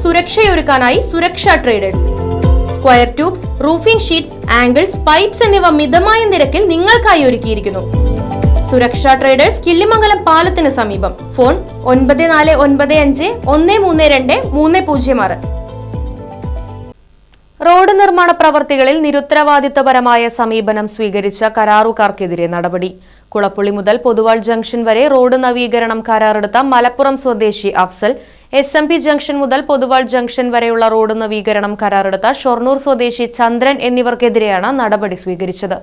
സുരക്ഷയൊരുക്കാനായി Suraksha traders square tubes roofing sheets angles pipes എന്നിവ മിതമായ നിരക്കിൽ നിങ്ങൾക്കായി ഒരുക്കിയിരിക്കുന്നു. സുരക്ഷാ ട്രേഡേഴ്സ് കിള്ളിമംഗലം പാലത്തിന് സമീപം. ഫോൺ ഒൻപത് നാല് ഒൻപത് അഞ്ച് ഒന്ന് മൂന്ന് രണ്ട് മൂന്ന് പൂജ്യം ആറ്. റോഡ് നിർമ്മാണ പ്രവർത്തികളിൽ നിരുത്തരവാദിത്തപരമായ സമീപനം സ്വീകരിച്ച കരാറുകാർക്കെതിരെ നടപടി. കുളപ്പുള്ളി മുതൽ പൊതുവാൾ ജംഗ്ഷൻ വരെ റോഡ് നവീകരണം കരാറെടുത്ത മലപ്പുറം സ്വദേശി Afsal S M P junction മുതൽ പൊതുവാൾ ജംഗ്ഷൻ വരെയുള്ള റോഡ് നവീകരണം കരാറെടുത്ത ഷൊർണൂർ സ്വദേശി ചന്ദ്രൻ എന്നിവർക്കെതിരെയാണ് നടപടി സ്വീകരിച്ചത്.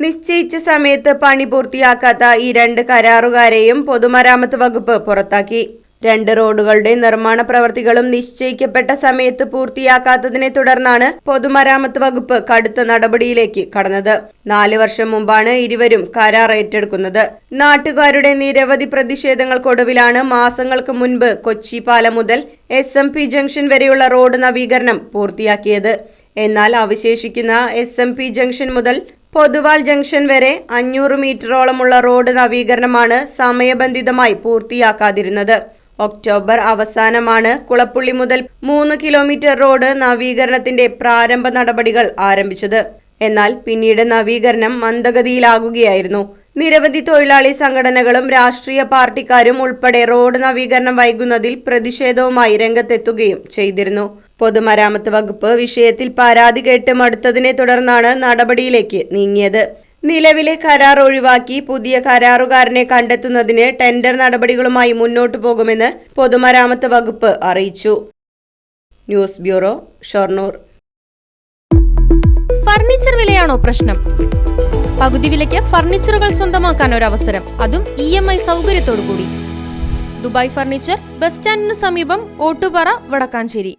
നിശ്ചയിച്ച സമയത്ത് പണി പൂർത്തിയാക്കാത്ത ഈ രണ്ട് കരാറുകാരെയും പൊതുമരാമത്ത് വകുപ്പ് പുറത്താക്കി. രണ്ട് റോഡുകളുടെ നിർമ്മാണ പ്രവൃത്തികളും നിശ്ചയിക്കപ്പെട്ട സമയത്ത് പൂർത്തിയാക്കാത്തതിനെ തുടർന്നാണ് പൊതുമരാമത്ത് വകുപ്പ് കടുത്ത നടപടിയിലേക്ക് കടന്നത്. നാല് വർഷം മുമ്പാണ് ഇരുവരും കരാർ ഏറ്റെടുക്കുന്നത്. നാട്ടുകാരുടെ നിരവധി പ്രതിഷേധങ്ങൾക്കൊടുവിലാണ് മാസങ്ങൾക്ക് മുൻപ് കൊച്ചി പാലം മുതൽ എസ് എം പി ജംഗ്ഷൻ വരെയുള്ള റോഡ് നവീകരണം പൂർത്തിയാക്കിയത്. എന്നാൽ അവശേഷിക്കുന്ന എസ് എം പി ജംഗ്ഷൻ മുതൽ പൊതുവാൾ ജംഗ്ഷൻ വരെ അഞ്ഞൂറ് മീറ്ററോളമുള്ള റോഡ് നവീകരണമാണ് സമയബന്ധിതമായി പൂർത്തിയാക്കാതിരുന്നത്. ഒക്ടോബർ അവസാനമാണ് കുളപ്പുള്ളി മുതൽ മൂന്ന് കിലോമീറ്റർ റോഡ് നവീകരണത്തിന്റെ പ്രാരംഭ നടപടികൾ ആരംഭിച്ചത്. എന്നാൽ പിന്നീട് നവീകരണം മന്ദഗതിയിലാകുകയായിരുന്നു. നിരവധി തൊഴിലാളി സംഘടനകളും രാഷ്ട്രീയ പാർട്ടിക്കാരും ഉൾപ്പെടെ റോഡ് നവീകരണം വൈകുന്നതിൽ പ്രതിഷേധവുമായി രംഗത്തെത്തുകയും ചെയ്തിരുന്നു. പൊതുമരാമത്ത് വകുപ്പ് വിഷയത്തിൽ പരാതി കേട്ട് മടുത്തതിനെ തുടർന്നാണ് നടപടിയിലേക്ക് നീങ്ങിയത്. നിലവിലെ കരാർ ഒഴിവാക്കി പുതിയ കരാറുകാരനെ കണ്ടെത്തുന്നതിന് ടെൻഡർ നടപടികളുമായി മുന്നോട്ടു പോകുമെന്ന് പൊതുമരാമത്ത് വകുപ്പ് അറിയിച്ചു. News bureau Shoranur. ഫർണിച്ചർ വിലയാണോ പ്രശ്നം? പകുതി വിലയ്ക്ക് ഫർണിച്ചറുകൾ സ്വന്തമാക്കാൻ ഒരു അവസരം അതും ഇ എം ഐ സൗകര്യത്തോടു കൂടി ദുബായ് ഫർണിച്ചർ ബസ് സ്റ്റാൻഡിന് സമീപം ഓട്ടുപാറ വടക്കാഞ്ചേരി.